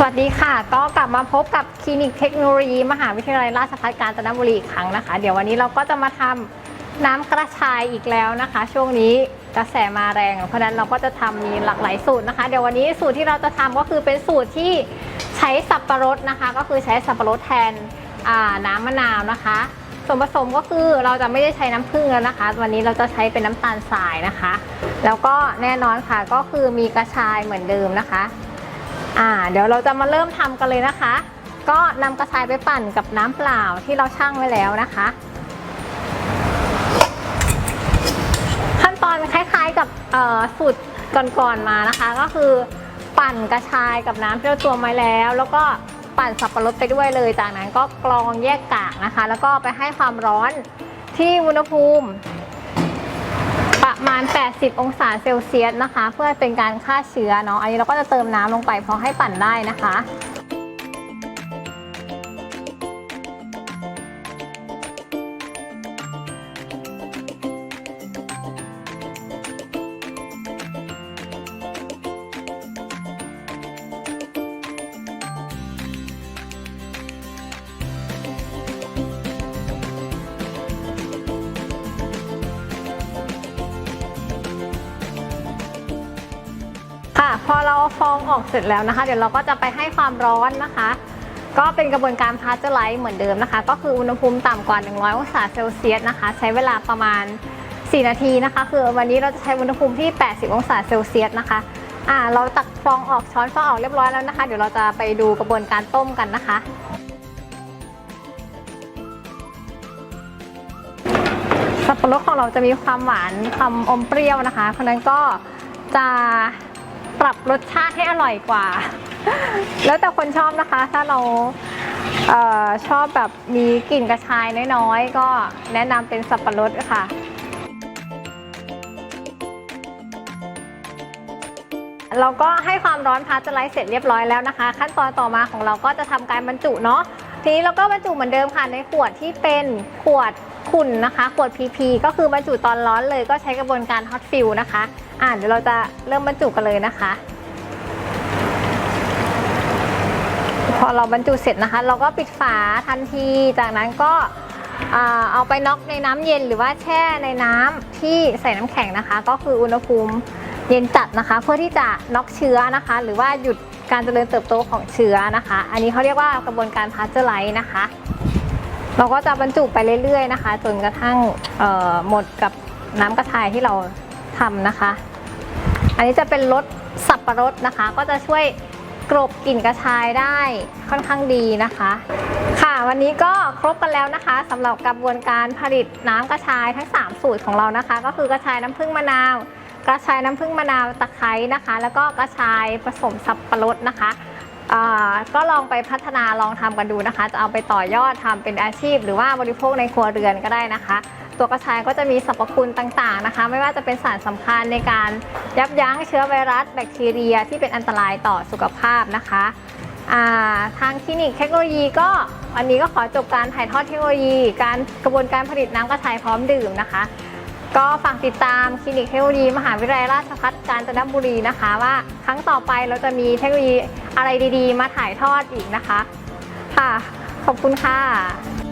สวัสดีค่ะ ก็กลับมาพบกับคลินิกเทคโนโลยี มหาวิทยาลัยราชภัฏกาญจนบุรีอีกครั้งนะคะ เดี๋ยววันนี้เราก็จะมาทำน้ำกระชายอีกแล้วนะคะ ช่วงนี้กระแสมาแรง เพราะนั้นเราก็จะทำมีหลากหลายสูตรนะคะ เดี๋ยววันนี้สูตรที่เราจะทำก็คือเป็นสูตรที่ใช้สับปะรดนะคะ ก็คือใช้สับปะรดแทนน้ำมะนาวนะคะ ส่วนผสมก็คือเราจะไม่ได้ใช้น้ำผึ้งแล้วนะคะ วันนี้เราจะใช้เป็นน้ำตาลทรายนะคะ แล้วก็แน่นอนค่ะก็คือมีกระชายเหมือนเดิมนะคะ อ่าเดี๋ยวเราจะมาเริ่มทำกันเลยนะคะ ก็นำกระชายไปปั่นกับน้ำเปล่าที่เราชั่งไว้แล้วนะคะ ขั้นตอนคล้ายๆกับสูตรก่อนๆมานะคะ ก็คือปั่นกระชายกับน้ำที่เราตวงไว้แล้ว แล้วก็ปั่นสับปะรดไปด้วยเลย จากนั้นก็กรองแยกกากนะคะ แล้วก็ไปให้ความร้อนที่อุณหภูมิ ประมาณ 80 องศาเซลเซียสนะคะ เพื่อเป็นการฆ่าเชื้อเนาะ อันนี้เราก็จะเติมน้ำลงไปพอให้ปั่นได้นะคะ ค่ะ พอเราฟองออกเสร็จแล้วนะคะ เดี๋ยวเราก็จะไปให้ความร้อนนะคะ ก็เป็นกระบวนการพาสเจอร์ไลซ์เหมือนเดิมนะคะ ก็คืออุณหภูมิต่ำกว่า 100 องศาเซลเซียสนะคะ ใช้เวลาประมาณ 4 นาทีนะคะ คือวันนี้เราจะใช้อุณหภูมิที่ 80 องศาเซลเซียสนะคะอ่าเราตักฟองออกช้อนฟองออกเรียบร้อยแล้วนะคะ เดี๋ยวเราจะไปดูกระบวนการต้มกันนะคะสับปะรดของเราจะมีความหวานความอมเปรี้ยวนะคะเพราะนั้นก็จะ ปรับรสชาติให้อร่อยกว่า แล้วแต่คนชอบนะคะ ถ้าเราเออชอบแบบมีกลิ่นกระชายน้อยๆ ก็แนะนำเป็นสับปะรดค่ะ เราก็ให้ความร้อนพาสเจอไลซ์เสร็จเรียบร้อยแล้วนะคะ ขั้นตอนต่อมาของเราก็จะทำการบรรจุเนาะทีนี้เราก็บรรจุเหมือนเดิมค่ะในขวดที่เป็นขวด ขุ่นนะคะขวด PP ก็คือบรรจุตอนร้อนเลยก็ใช้กระบวนการฮอตฟิลนะคะอ่าเดี๋ยวเราจะเริ่มบรรจุกันเลยนะคะ พอเราบรรจุเสร็จนะคะ เราก็ปิดฝาทันทีจากนั้นก็เอาไปน็อกในน้ำเย็นหรือว่าแช่ในน้ำที่ใส่น้ำแข็งนะคะ ก็คืออุณหภูมิเย็นจัดนะคะ เพื่อที่จะน็อกเชื้อนะคะ หรือว่าหยุดการเจริญเติบโตของเชื้อนะคะ อันนี้เขาเรียกว่ากระบวนการพาสเจอร์ไลซ์นะคะ เราก็จะบรรจุไปเรื่อยๆนะคะ จนกระทั่งหมดกับน้ำกระชายที่เราทำนะคะ อันนี้จะเป็นรสสับปะรดนะคะ ก็จะช่วยกลบกลิ่นกระชายได้ค่อนข้างดีนะคะ ค่ะวันนี้ก็ครบกันแล้วนะคะสำหรับกระบวนการผลิตน้ำกระชายทั้ง 3 สูตรของเรานะคะ ก็คือกระชายน้ำผึ้งมะนาว กระชายน้ำผึ้งมะนาวตะไคร้นะคะ แล้วก็กระชายผสมสับปะรดนะคะ ก็ลองไปพัฒนาลองทำกันดูนะคะ จะเอาไปต่อยอดทำเป็นอาชีพ หรือว่าบริโภคในครัวเรือนก็ได้นะคะ ตัวกระชายก็จะมีสรรพคุณต่างๆนะคะ ไม่ว่าจะเป็นสารสำคัญในการยับยั้งเชื้อไวรัสแบคทีเรีย ที่เป็นอันตรายต่อสุขภาพนะคะาทางคลินิกเทคโนโลยีก็วันนี้ก็ขอจบการถ่ายทอดเทคโนโลยี การกระบวนการผลิตน้ำกระชายพร้อมดื่มนะคะ ก็ฝากติดตามคลินิกเทคโนโลยีมหาวิทยาลัยราชภัฏกาญจนบุรีนะคะ ว่าครั้งต่อไปเราจะมีเทคโนโลยีอะไรดีๆ มาถ่ายทอดอีกนะคะ ค่ะ ขอบคุณค่ะ